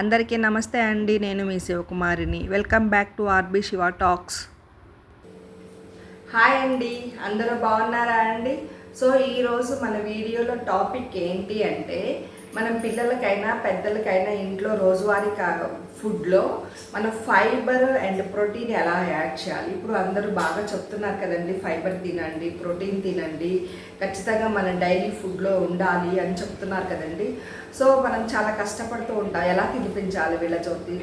అందరికీ నమస్తే అండి నేను మీ శివకుమారిని. Welcome back to R B Siva talks. Hi అండి అందరూ బాగున్నారా అండి? సో ఈరోజు మన వీడియోలో టాపిక్ ఏంటి అంటే మనం పిల్లలకైనా పెద్దలకైనా ఇంట్లో రోజువారీ ఫుడ్లో మనం ఫైబర్ అండ్ ప్రోటీన్ ఎలా యాడ్ చేయాలి? ఇప్పుడు అందరూ బాగా చెప్తున్నారు కదండి ఫైబర్ తినండి ప్రోటీన్ తినండి ఖచ్చితంగా మన డైలీ ఫుడ్లో ఉండాలి అని చెప్తున్నారు కదండి. సో మనం చాలా కష్టపడుతూ ఉంటాం. ఎలా తినిపించాలి వీళ్ళ చోటి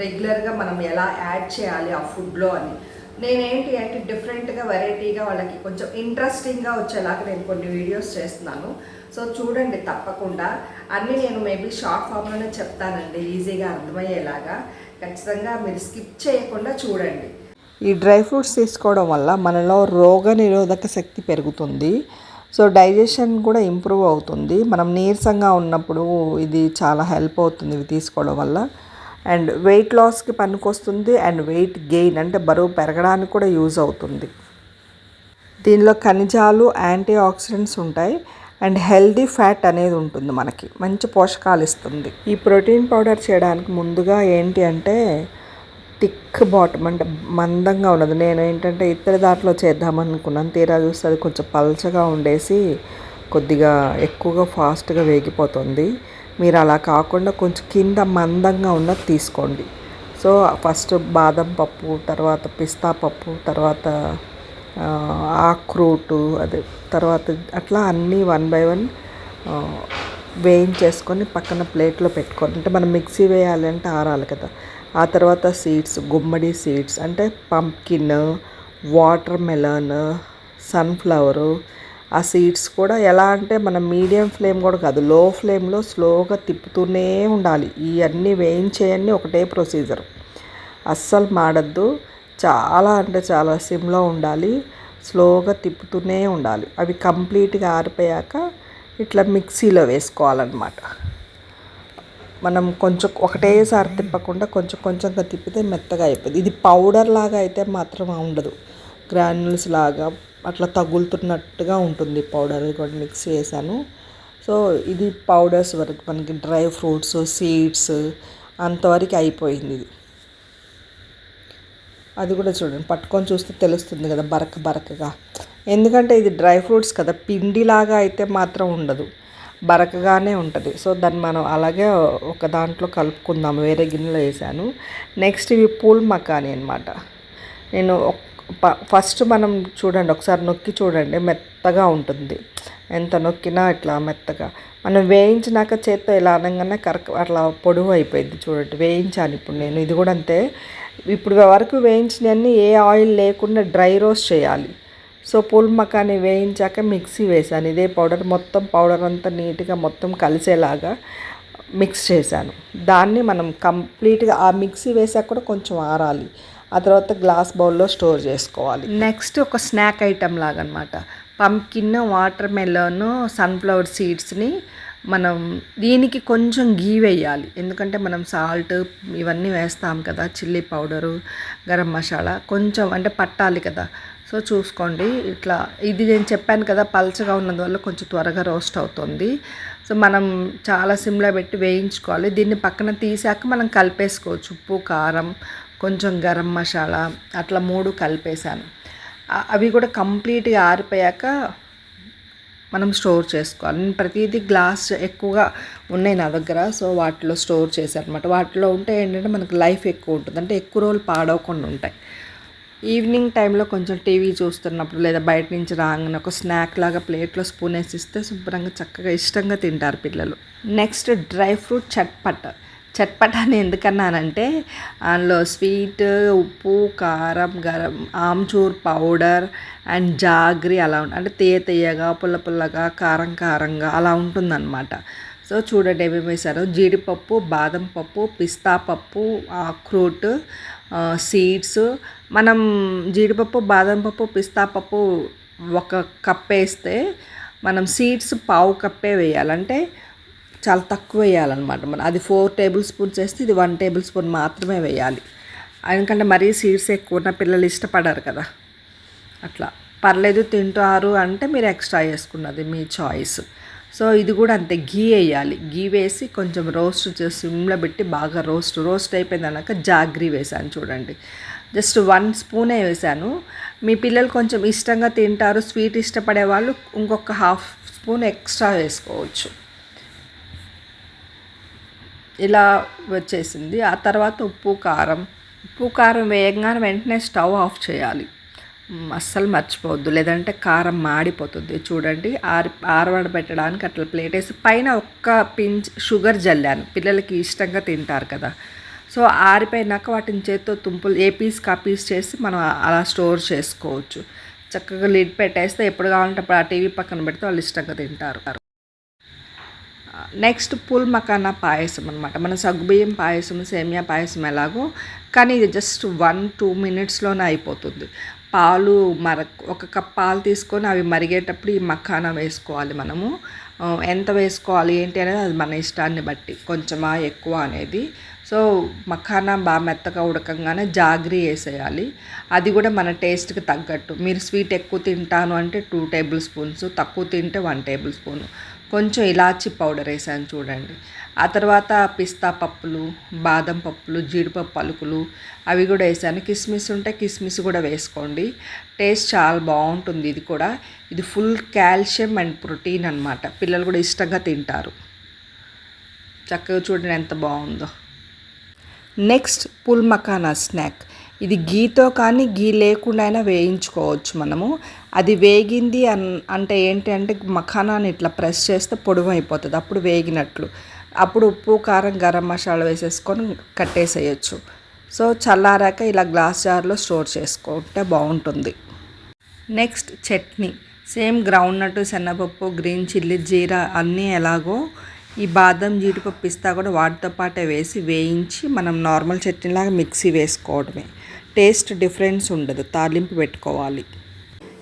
రెగ్యులర్గా మనం ఎలా యాడ్ చేయాలి ఆ ఫుడ్లో అని. నేనేంటి అంటే డిఫరెంట్గా వెరైటీగా వాళ్ళకి కొంచెం ఇంట్రెస్టింగ్గా వచ్చేలాగా నేను కొన్ని వీడియోస్ చేస్తున్నాను. సో చూడండి తప్పకుండా. అన్నీ నేను మేబీ షార్ట్ ఫామ్లోనే చెప్తానండి. ఈజీగా అర్థమయ్యేలాగా. ఖచ్చితంగా మీరు స్కిప్ చేయకుండా చూడండి. ఈ డ్రై ఫ్రూట్స్ తీసుకోవడం వల్ల మనలో రోగ నిరోధక శక్తి పెరుగుతుంది. సో డైజెషన్ కూడా ఇంప్రూవ్ అవుతుంది. మనం నీరసంగా ఉన్నప్పుడు ఇది చాలా హెల్ప్ అవుతుంది ఇవి తీసుకోవడం వల్ల. అండ్ వెయిట్ లాస్కి పనికొస్తుంది. అండ్ వెయిట్ గెయిన్ అంటే బరువు పెరగడానికి కూడా యూజ్ అవుతుంది. దీనిలో ఖనిజాలు యాంటీ ఆక్సిడెంట్స్ ఉంటాయి. అండ్ హెల్దీ ఫ్యాట్ అనేది ఉంటుంది మనకి. మంచి పోషకాలు ఇస్తుంది. ఈ ప్రోటీన్ పౌడర్ చేయడానికి ముందుగా ఏంటి అంటే థిక్ బాటమ్ అంటే మందంగా ఉన్నది. నేను ఏంటంటే ఇతర దాంట్లో చేద్దామనుకున్నాను తీరా చూస్తే అది కొంచెం పల్చగా ఉండేసి కొద్దిగా ఎక్కువగా ఫాస్ట్గా వేగిపోతుంది. మీరు అలా కాకుండా కొంచెం కింద మందంగా ఉన్నది తీసుకోండి. సో ఫస్ట్ బాదం పప్పు తర్వాత పిస్తా పప్పు తర్వాత ఆక్రూటు అదే తర్వాత అట్లా అన్నీ వన్ బై వన్ వేయించేసుకొని పక్కన ప్లేట్లో పెట్టుకోవాలి అంటే మనం మిక్సీ వేయాలి అంటే ఆరాలి కదా. ఆ తర్వాత సీడ్స్ గుమ్మడి సీడ్స్ అంటే పంకిన్ వాటర్ మెలన్ సన్ఫ్లవరు ఆ సీడ్స్ కూడా ఎలా అంటే మనం మీడియం ఫ్లేమ్ కూడా కాదు లో ఫ్లేమ్లో స్లోగా తిప్పుతూనే ఉండాలి. ఇవన్నీ వేయించేయన్నీ ఒకటే ప్రొసీజర్. అస్సలు మాడద్దు. చాలా అంటే చాలా సిమ్లో ఉండాలి. స్లోగా తిప్పుతూనే ఉండాలి. అవి కంప్లీట్గా ఆరిపోయాక ఇట్లా మిక్సీలో వేసుకోవాలన్నమాట. మనం కొంచెం ఒకటేసారి తిప్పకుండా కొంచెం కొంచెంగా తిప్పితే మెత్తగా అయిపోయింది ఇది పౌడర్ లాగా అయితే మాత్రం ఉండదు. గ్రాన్యుల్స్ లాగా అట్లా తగులుతున్నట్టుగా ఉంటుంది పౌడర్ కూడా మిక్స్ చేశాను. సో ఇది పౌడర్స్ వరకు మనకి డ్రై ఫ్రూట్స్ సీడ్స్ అంతవరకు అయిపోయింది ఇది. అది కూడా చూడండి. పట్టుకొని చూస్తే తెలుస్తుంది కదా బరక బరకగా. ఎందుకంటే ఇది డ్రై ఫ్రూట్స్ కదా పిండిలాగా అయితే మాత్రం ఉండదు. బరకగానే ఉంటుంది. సో దాన్ని మనం అలాగే ఒక దాంట్లో కలుపుకుందాం. వేరే గిన్నెలో వేసాను. నెక్స్ట్ ఇవి పూల్ మకాని అనమాట నేను ఫస్ట్ మనం చూడండి ఒకసారి నొక్కి చూడండి. మెత్తగా ఉంటుంది. ఎంత నొక్కినా ఇట్లా మెత్తగా. మనం వేయించినాక చేత్తో ఇలా అనగానే కరక అట్లా పొడవు అయిపోయింది చూడండి. వేయించాను ఇప్పుడు నేను. ఇది కూడా అంతే. ఇప్పుడు వరకు వేయించినవన్నీ ఏ ఆయిల్ లేకుండా డ్రై రోస్ట్ చేయాలి. సో పూల్ మకాని వేయించాక మిక్సీ వేసాను ఇదే పౌడర్ మొత్తం పౌడర్ అంతా నీట్గా మొత్తం కలిసేలాగా మిక్స్ చేశాను. దాన్ని మనం కంప్లీట్గా ఆ మిక్సీ వేసాక కూడా కొంచెం ఆరాలి. ఆ తర్వాత గ్లాస్ బౌల్లో స్టోర్ చేసుకోవాలి. నెక్స్ట్ ఒక స్నాక్ ఐటమ్ లాగా అనమాట పంకిన్ వాటర్ మెలోన్ సన్ఫ్లవర్ సీడ్స్ని మనం దీనికి కొంచెం గీ వేయాలి. ఎందుకంటే మనం సాల్ట్ ఇవన్నీ వేస్తాం కదా చిల్లీ పౌడరు గరం మసాలా కొంచెం అంటే పట్టాలి కదా. సో చూసుకోండి ఇట్లా ఇది నేను చెప్పాను కదా పల్చగా ఉన్నందువల్ల కొంచెం త్వరగా రోస్ట్ అవుతుంది. సో మనం చాలా సిమ్లో పెట్టి వేయించుకోవాలి. దీన్ని పక్కన తీసాక మనం కలిపేసుకోవచ్చు. ఉప్పు కారం కొంచెం గరం మసాలా అట్లా మూడు కలిపేశాను. అవి కూడా కంప్లీట్గా ఆరిపోయాక మనం స్టోర్ చేసుకోవాలి. నేను ప్రతిదీ గ్లాస్ ఎక్కువగా ఉన్నాయి నా దగ్గర. సో వాటిలో స్టోర్ చేశాను అనమాట వాటిలో ఉంటే ఏంటంటే మనకు లైఫ్ ఎక్కువ ఉంటుంది. అంటే ఎక్కువ రోజులు పాడవకుండా ఉంటాయి. ఈవినింగ్ టైంలో కొంచెం టీవీ చూస్తున్నప్పుడు లేదా బయట నుంచి రాగానే ఒక స్నాక్ లాగా ప్లేట్లో స్పూన్ వేసి ఇస్తే శుభ్రంగా చక్కగా ఇష్టంగా తింటారు పిల్లలు. నెక్స్ట్ డ్రై ఫ్రూట్ చట్పట్. చట్పట్ అని ఎందుకన్నానంటే అందులో స్వీట్ ఉప్పు కారం గరం ఆమ్చూర్ పౌడర్ అండ్ జాగ్రి అలా ఉంటుంది అంటే తీయ తీయగా పుల్ల పుల్లగా కారం కారంగా అలా ఉంటుందన్నమాట. సో చూడండి ఏమేమి వేశారు. జీడిపప్పు బాదం పప్పు పిస్తా పప్పు అక్రూట్ సీడ్స్. మనం జీడిపప్పు బాదం పప్పు పిస్తా పప్పు ఒక కప్ వేస్తే మనం సీడ్స్ పావు కప్పే వేయాలంటే చాలా తక్కువ వేయాలన్నమాట. మనం అది ఫోర్ టేబుల్ స్పూన్స్ వేస్తే ఇది వన్ టేబుల్ స్పూన్ మాత్రమే వేయాలి. ఎందుకంటే మరీ సీడ్స్ ఎక్కువ ఉన్న పిల్లలు ఇష్టపడరు కదా. అట్లా. పర్లేదు తింటారు అంటే మీరు ఎక్స్ట్రా వేసుకున్నది మీ చాయిస్ సో ఇది కూడా అంతే. గీ వేయాలి. గీ వేసి కొంచెం రోస్ట్ చేసి సిమ్లో పెట్టి బాగా రోస్ట్ రోస్ట్ అయిపోయిందన్నాక జాగ్రీ వేసాను చూడండి. జస్ట్ వన్ స్పూనే వేసాను మీ పిల్లలు కొంచెం ఇష్టంగా తింటారు స్వీట్ ఇష్టపడే వాళ్ళు ఇంకొక హాఫ్ స్పూన్ ఎక్స్ట్రా వేసుకోవచ్చు. ఇలా వచ్చేసింది. ఆ తర్వాత ఉప్పు కారం. ఉప్పు కారం వేయగానే వెంటనే స్టవ్ ఆఫ్ చేయాలి. అస్సలు మర్చిపోవద్దు. లేదంటే కారం మాడిపోతుంది. చూడండి ఆరి ఆరవడ పెట్టడానికి అట్లా ప్లేట్ వేసి పైన ఒక్క పించ్ షుగర్ జల్లాను. పిల్లలకి ఇష్టంగా తింటారు కదా. సో ఆరిపోయినాక వాటిని చేత్తో తుంపులు ఏ పీస్ కా పీస్ చేసి మనం అలా స్టోర్ చేసుకోవచ్చు. చక్కగా లిడ్ పెట్టేస్తే ఎప్పుడు కావాలంటే అప్పుడు ఆ టీవీ పక్కన పెడితే వాళ్ళు ఇష్టంగా తింటారు. నెక్స్ట్ పుల్ మకానా పాయసం అనమాట మన సగ్గుబియ్యం పాయసం సేమియా పాయసం ఎలాగో కానీ ఇది జస్ట్ వన్ టూ మినిట్స్లోనే అయిపోతుంది. పాలు మర ఒక కప్ పాలు తీసుకొని అవి మరిగేటప్పుడు ఈ మఖానా వేసుకోవాలి మనము. ఎంత వేసుకోవాలి ఏంటి అనేది అది మన ఇష్టాన్ని బట్టి కొంచెమా ఎక్కువ అనేది. సో మఖానా బాగా మెత్తగా ఉడకంగానే జాగ్రీ వేసేయాలి. అది కూడా మన టేస్ట్కి తగ్గట్టు. మీరు స్వీట్ ఎక్కువ తింటాను అంటే టూ టేబుల్ స్పూన్స్ తక్కువ తింటే వన్ టేబుల్ స్పూన్ కొంచెం ఇలాచి పౌడర్ వేసాను చూడండి. ఆ తర్వాత పిస్తా పప్పులు బాదం పప్పులు జీడిపప్పు పలుకులు అవి కూడా వేసాను. కిస్మిస్ ఉంటే కిస్మిస్ కూడా వేసుకోండి. టేస్ట్ చాలా బాగుంటుంది ఇది కూడా. ఇది ఫుల్ కాల్షియం అండ్ ప్రోటీన్ అన్నమాట. పిల్లలు కూడా ఇష్టంగా తింటారు. చక్కగా చూడండి ఎంత బాగుందో. నెక్స్ట్ పుల్ మకానా స్నాక్. ఇది గీతో కానీ గీ లేకుండా అయినా వేయించుకోవచ్చు మనము. అది వేగింది అన్ అంటే ఏంటి అంటే మఖానాన్ని ఇట్లా ప్రెస్ చేస్తే పొడవైపోతుంది. అప్పుడు వేగినట్లు. అప్పుడు ఉప్పు కారం గరం మసాలా వేసేసుకొని కట్టేసేయచ్చు. సో చల్లారాక ఇలా గ్లాస్ జార్లో స్టోర్ చేసుకుంటే బాగుంటుంది. Next chutney. Same ground nut శనగపప్పు గ్రీన్ చిల్లీ జీరా అన్నీ ఎలాగో ఈ బాదం జీడిపప్పు పిస్తా కూడా వాటితో పాటే వేసి వేయించి మనం నార్మల్ చట్నీలాగా మిక్సీ వేసుకోవడమే. టేస్ట్ డిఫరెన్స్ ఉండదు తాలింపు పెట్టుకోవాలి.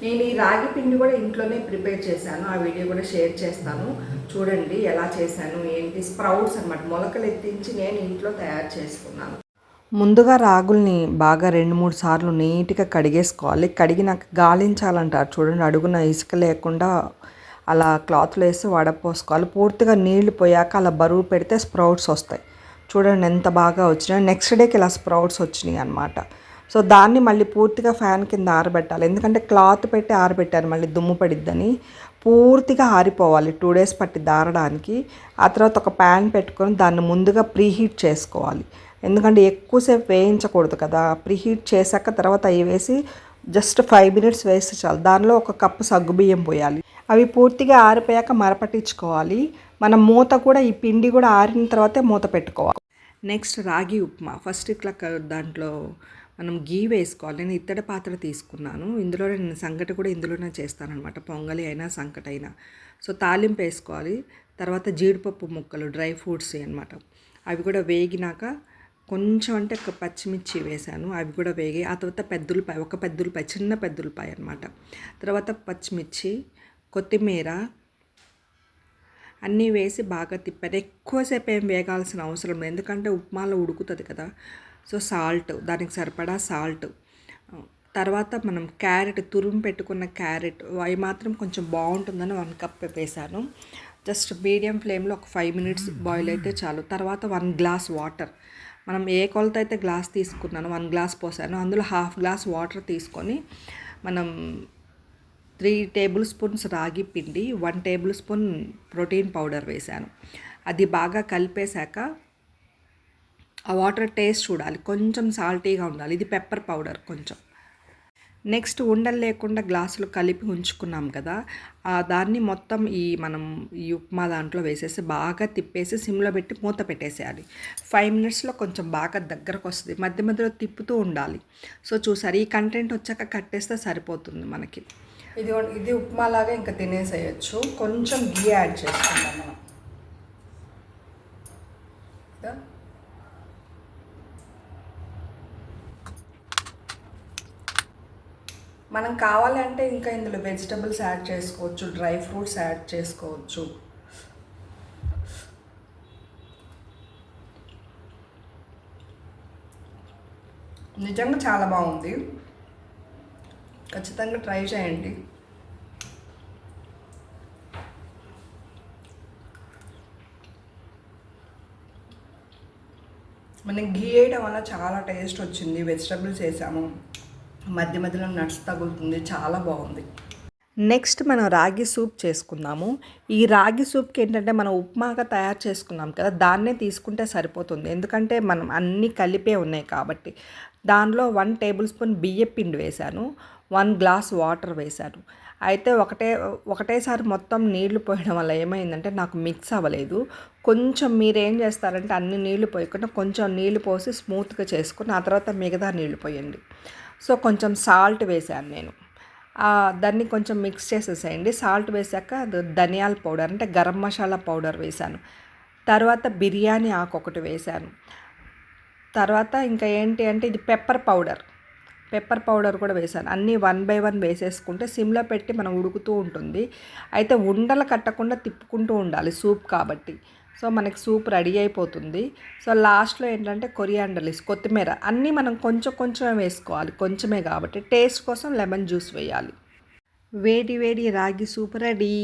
నేను ఈ రాగి పిండి కూడా ఇంట్లోనే ప్రిపేర్ చేశాను ఆ వీడియో కూడా షేర్ చేస్తాను. చూడండి ఎలా చేశాను ఏంటి స్ప్రౌట్స్ అన్నమాట మొలకలు ఎత్తించి నేను ఇంట్లో తయారు చేసుకున్నాను. ముందుగా రాగుల్ని బాగా రెండు మూడు సార్లు నీట్గా కడిగేసుకోవాలి. కడిగినాక గాలించాలంటారు చూడండి అడుగున ఇసుక లేకుండా అలా క్లాత్లో వేసి వడపోసుకోవాలి. పూర్తిగా నీళ్ళు పోయాక అలా బరువు పెడితే స్ప్రౌట్స్ వస్తాయి. చూడండి ఎంత బాగా వచ్చినాయి నెక్స్ట్ డేకి ఇలా స్ప్రౌట్స్ వచ్చినాయి అనమాట సో దాన్ని మళ్ళీ పూర్తిగా ఫ్యాన్ కింద ఆరబెట్టాలి. ఎందుకంటే క్లాత్ పెట్టి ఆరబెట్టారు మళ్ళీ దుమ్ము పడిద్దని. పూర్తిగా ఆరిపోవాలి టూ డేస్ పట్టి దారడానికి. ఆ తర్వాత ఒక ప్యాన్ పెట్టుకొని దాన్ని ముందుగా ప్రీహీట్ చేసుకోవాలి. ఎందుకంటే ఎక్కువసేపు వేయించకూడదు కదా. ప్రీహీట్ చేశాక తర్వాత అవి వేసి జస్ట్ ఫైవ్ మినిట్స్ వేస్తే చాలు. దానిలో ఒక కప్పు సగ్గుబియ్యం పోయాలి. అవి పూర్తిగా ఆరిపోయాక మరపట్టించుకోవాలి. మనం మూత కూడా ఈ పిండి కూడా ఆరిన తర్వాతే మూత పెట్టుకోవాలి. నెక్స్ట్ రాగి ఉప్మా. ఫస్ట్ ఇట్లా దాంట్లో మనం గీ వేసుకోవాలి. నేను ఇత్తడి పాత్ర తీసుకున్నాను. ఇందులో నేను సంకటి కూడా ఇందులోనే చేస్తానమాట పొంగలి అయినా సంకటి అయినా. సో తాలింపు వేసుకోవాలి. తర్వాత జీడిపప్పు ముక్కలు డ్రై ఫ్రూట్స్ అనమాట అవి కూడా వేగినాక కొంచెం అంటే ఒక పచ్చిమిర్చి వేసాను. అవి కూడా వేగి ఆ తర్వాత పెద్దలపాయ ఒక పెద్దలపాయ చిన్న పెద్దలపాయ అనమాట తర్వాత పచ్చిమిర్చి కొత్తిమీర అన్నీ వేసి బాగా తిప్పాను ఎక్కువసేపు ఏం వేగాల్సిన అవసరం లేదు. ఎందుకంటే ఉప్మాలో ఉడుకుతుంది కదా. సో సాల్ట్ దానికి సరిపడా సాల్ట్. తర్వాత మనం క్యారెట్ తురుము పెట్టుకున్న క్యారెట్ అవి మాత్రం కొంచెం బాగుంటుందని వన్ కప్ వేసాను. జస్ట్ మీడియం ఫ్లేమ్లో ఒక ఫైవ్ మినిట్స్ బాయిల్ అయితే చాలు. తర్వాత వన్ గ్లాస్ వాటర్. మనం ఏ కొలత అయితే గ్లాస్ తీసుకున్నానో వన్ గ్లాస్ పోసాను అందులో హాఫ్ గ్లాస్ వాటర్ తీసుకొని మనం త్రీ టేబుల్ స్పూన్స్ రాగి పిండి one tablespoon protein powder వేశాను అది బాగా కలిపేశాక ఆ వాటర్ టేస్ట్ చూడాలి. కొంచెం సాల్టీగా ఉండాలి. ఇది పెప్పర్ పౌడర్ కొంచెం. నెక్స్ట్ ఉండలు లేకుండా గ్లాసులు కలిపి ఉంచుకున్నాం కదా. ఆ దాన్ని మొత్తం ఈ మనం ఈ ఉప్మా దాంట్లో వేసేసి బాగా తిప్పేసి సిమ్లో పెట్టి మూత పెట్టేసేయాలి. ఫైవ్ మినిట్స్లో కొంచెం బాగా దగ్గరకు వస్తుంది. మధ్య మధ్యలో తిప్పుతూ ఉండాలి. సో చూసారు ఈ కంటెంట్ వచ్చాక కట్టేస్తే సరిపోతుంది మనకి. ఇది ఇది ఉప్మా లాగా ఇంకా తినేసేయచ్చు. కొంచెం గీ యాడ్ చేసుకుందాం మనం. మనం కావాలంటే ఇంకా ఇందులో వెజిటబుల్స్ యాడ్ చేసుకోవచ్చు డ్రై ఫ్రూట్స్ యాడ్ చేసుకోవచ్చు. నిజంగా చాలా బాగుంది. ఖచ్చితంగా ట్రై చేయండి. మనకి ఘీ వేయడం వల్ల చాలా టేస్ట్ వచ్చింది. వెజిటబుల్స్ వేసాము. మధ్య మధ్యలో నట్స్ తగులుతుంది చాలా బాగుంది. నెక్స్ట్ మనం రాగి సూప్ చేసుకుందాము. ఈ రాగి సూప్కి ఏంటంటే మనం ఉప్మాగా తయారు చేసుకున్నాం కదా దాన్నే తీసుకుంటే సరిపోతుంది. ఎందుకంటే మనం అన్నీ కలిపే ఉన్నాయి కాబట్టి. దానిలో వన్ టేబుల్ స్పూన్ బియ్యం పిండి వేశాను. వన్ గ్లాస్ వాటర్ వేశాను. అయితే ఒకటే ఒకటేసారి మొత్తం నీళ్ళు పోయడం వల్ల ఏమైందంటే నాకు మిక్స్ అవ్వలేదు. కొంచెం మీరు ఏం చేస్తారంటే అన్ని నీళ్ళు పోయకుండా కొంచెం నీళ్ళు పోసి స్మూత్గా చేసుకుని ఆ తర్వాత మిగతా నీళ్ళు పోయండి. సో కొంచెం సాల్ట్ వేశాను నేను. దాన్ని కొంచెం మిక్స్ చేసేసేయండి. సాల్ట్ వేసాక ధనియాల పౌడర్ అంటే గరం మసాలా పౌడర్ వేశాను తర్వాత బిర్యానీ ఆకు ఒకటి వేశాను తర్వాత ఇంకా ఏంటి అంటే ఇది పెప్పర్ పౌడర్. పెప్పర్ పౌడర్ కూడా వేసాను. అన్నీ వన్ బై వన్ వేసేసుకుంటే సిమ్లో పెట్టి మనం ఉడుకుతూ ఉంటుంది. అయితే ఉండలు కట్టకుండా తిప్పుకుంటూ ఉండాలి సూప్ కాబట్టి. సో మనకి సూప్ రెడీ అయిపోతుంది. సో లాస్ట్లో ఏంటంటే కొరియాండలిస్ కొత్తిమీర అన్నీ మనం కొంచెం కొంచెమే వేసుకోవాలి. కొంచెమే కాబట్టి టేస్ట్ కోసం లెమన్ జ్యూస్ వేయాలి. వేడి వేడి రాగి సూప్ రెడీ.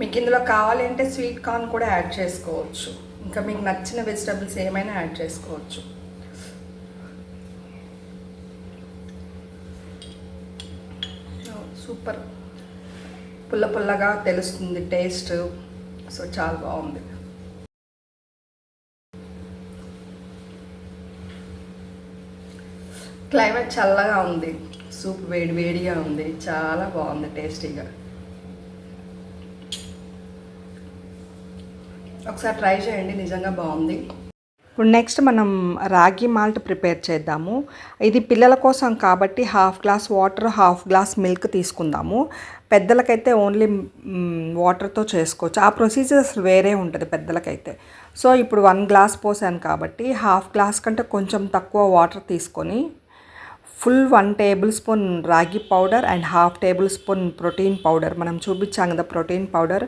మీకు ఇందులో కావాలంటే స్వీట్ కార్న్ కూడా యాడ్ చేసుకోవచ్చు. ఇంకా మీకు నచ్చిన వెజిటబుల్స్ ఏమైనా యాడ్ చేసుకోవచ్చు. సూపర్. పుల్ల పుల్లగా తెలుస్తుంది టేస్ట్. సో చాలా బాగుంది. క్లైమేట్ చల్లగా ఉంది. సూప్ వేడి వేడిగా ఉంది. చాలా బాగుంది టేస్టీగా. ఒకసారి ట్రై చేయండి. నిజంగా బాగుంది. ఇప్పుడు నెక్స్ట్ మనం రాగి మాల్ట్ ప్రిపేర్ చేద్దాము. ఇది పిల్లల కోసం కాబట్టి half glass water half glass milk తీసుకుందాము. పెద్దలకైతే ఓన్లీ వాటర్తో చేసుకోవచ్చు. ఆ ప్రొసీజర్ అసలు వేరే ఉంటుంది పెద్దలకైతే. సో ఇప్పుడు వన్ గ్లాస్ పోసాను కాబట్టి హాఫ్ గ్లాస్ కంటే కొంచెం తక్కువ వాటర్ తీసుకొని ఫుల్ వన్ టేబుల్ స్పూన్ రాగి powder and half tablespoon protein powder మనం చూపించాం కదా ప్రోటీన్ పౌడర్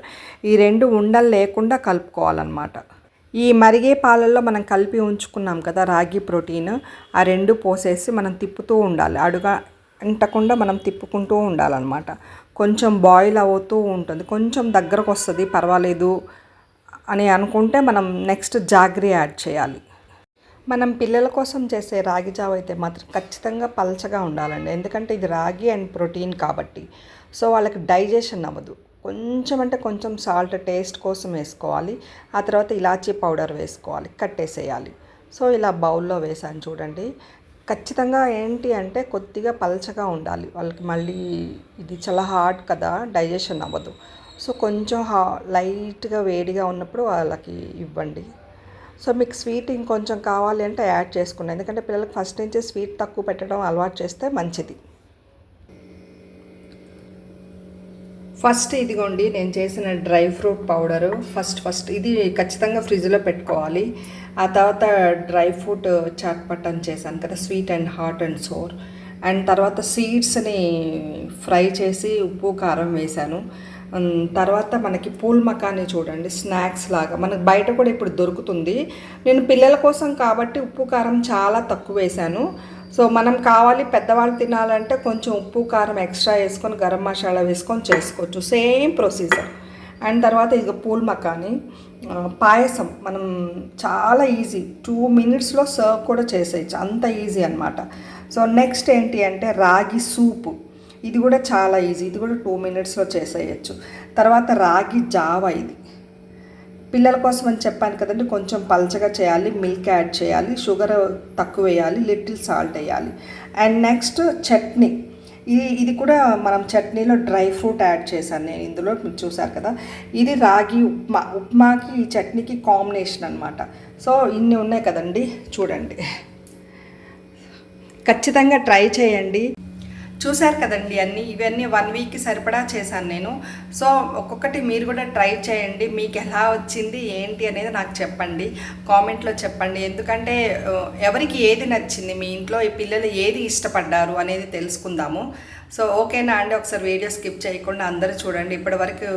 ఈ రెండు ఉండలు లేకుండా కలుపుకోవాలన్నమాట. ఈ మరిగే పాలల్లో మనం కలిపి ఉంచుకున్నాం కదా రాగి ప్రోటీన్ ఆ రెండు పోసేసి మనం తిప్పుతూ ఉండాలి. అడుగ అంటకుండా మనం తిప్పుకుంటూ ఉండాలన్నమాట. కొంచెం బాయిల్ అవుతూ ఉంటుంది. కొంచెం దగ్గరకు వస్తుంది పర్వాలేదు అని అనుకుంటే మనం నెక్స్ట్ జాగ్రీ యాడ్ చేయాలి. మనం పిల్లల కోసం చేసే రాగి జావ అయితే మాత్రం ఖచ్చితంగా పలచగా ఉండాలండి. ఎందుకంటే ఇది రాగి అండ్ ప్రోటీన్ కాబట్టి. సో వాళ్ళకి డైజెషన్ అవ్వదు. కొంచెం అంటే కొంచెం సాల్ట్ టేస్ట్ కోసం వేసుకోవాలి. ఆ తర్వాత ఇలాచీ పౌడర్ వేసుకోవాలి. కట్టేసేయాలి సో ఇలా బౌల్లో వేసాను చూడండి. ఖచ్చితంగా ఏంటి అంటే కొద్దిగా పలచగా ఉండాలి. వాళ్ళకి మళ్ళీ ఇది చాలా హార్డ్ కదా డైజెషన్ అవ్వదు. సో కొంచెం హా లైట్గా వేడిగా ఉన్నప్పుడు వాళ్ళకి ఇవ్వండి. సో మీకు స్వీట్ ఇంకొంచెం కావాలి అంటే యాడ్ చేసుకున్నాను ఎందుకంటే పిల్లలకు ఫస్ట్ నుంచి స్వీట్ తక్కువ పెట్టడం అలవాటు చేస్తే మంచిది. ఫస్ట్ ఇదిగోండి నేను చేసిన dry fruit powder. First first ఇది ఖచ్చితంగా ఫ్రిడ్జ్లో పెట్టుకోవాలి. ఆ తర్వాత డ్రై ఫ్రూట్ చాట్ పట్టన్ చేశాను కదా sweet and hot and sour. And తర్వాత సీడ్స్ని ఫ్రై చేసి ఉప్పు కారం వేశాను. తర్వాత మనకి పూల్ మకాని చూడండి స్నాక్స్ లాగా. మనకు బయట కూడా ఇప్పుడు దొరుకుతుంది. నేను పిల్లల కోసం కాబట్టి ఉప్పు కారం చాలా తక్కువ వేశాను. సో మనం కావాలి పెద్దవాళ్ళు తినాలంటే కొంచెం ఉప్పు కారం ఎక్స్ట్రా వేసుకొని గరం మసాలా వేసుకొని చేసుకోవచ్చు. సేమ్ ప్రొసీజర్ అండ్ తర్వాత ఇక పూల్ మకాని పాయసం మనం చాలా ఈజీ టూ మినిట్స్లో సర్వ్ కూడా చేసేయచ్చు. అంత ఈజీ అనమాట సో నెక్స్ట్ ఏంటి అంటే రాగి సూపు ఇది కూడా చాలా ఈజీ ఇది కూడా టూ మినిట్స్లో చేసేయచ్చు. తర్వాత రాగి జావ ఇది. పిల్లల కోసం అని చెప్పాను కదండి కొంచెం పల్చగా చేయాలి మిల్క్ యాడ్ చేయాలి షుగర్ తక్కువ వేయాలి లిటిల్ సాల్ట్ వేయాలి. And next chutney. ఇది ఇది కూడా మనం చట్నీలో డ్రై ఫ్రూట్ యాడ్ చేశాను నేను ఇందులో మీరు చూసారు కదా. ఇది రాగి ఉప్మా. ఉప్మాకి ఈ చట్నీకి కాంబినేషన్ అనమాట సో ఇన్ని ఉన్నాయి కదండి చూడండి. ఖచ్చితంగా ట్రై చేయండి. చూశారు కదండి అన్నీ ఇవన్నీ వన్ వీక్కి సరిపడా చేశాను నేను. సో ఒక్కొక్కటి మీరు కూడా ట్రై చేయండి మీకు ఎలా వచ్చింది ఏంటి అనేది నాకు చెప్పండి. కామెంట్లో చెప్పండి. ఎందుకంటే ఎవరికి ఏది నచ్చింది మీ ఇంట్లో ఈ పిల్లలు ఏది ఇష్టపడ్డారు అనేది తెలుసుకుందాము. సో ఓకేనా అండి? ఒకసారి వీడియో స్కిప్ చేయకుండా అందరూ చూడండి. ఇప్పటివరకు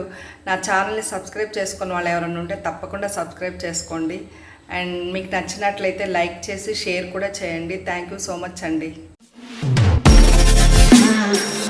నా ఛానల్ని సబ్స్క్రైబ్ చేసుకున్న వాళ్ళు ఎవరైనా ఉంటే తప్పకుండా సబ్స్క్రైబ్ చేసుకోండి. అండ్ మీకు నచ్చినట్లయితే లైక్ చేసి షేర్ కూడా చేయండి. థ్యాంక్ యూ సో మచ్ అండి. Música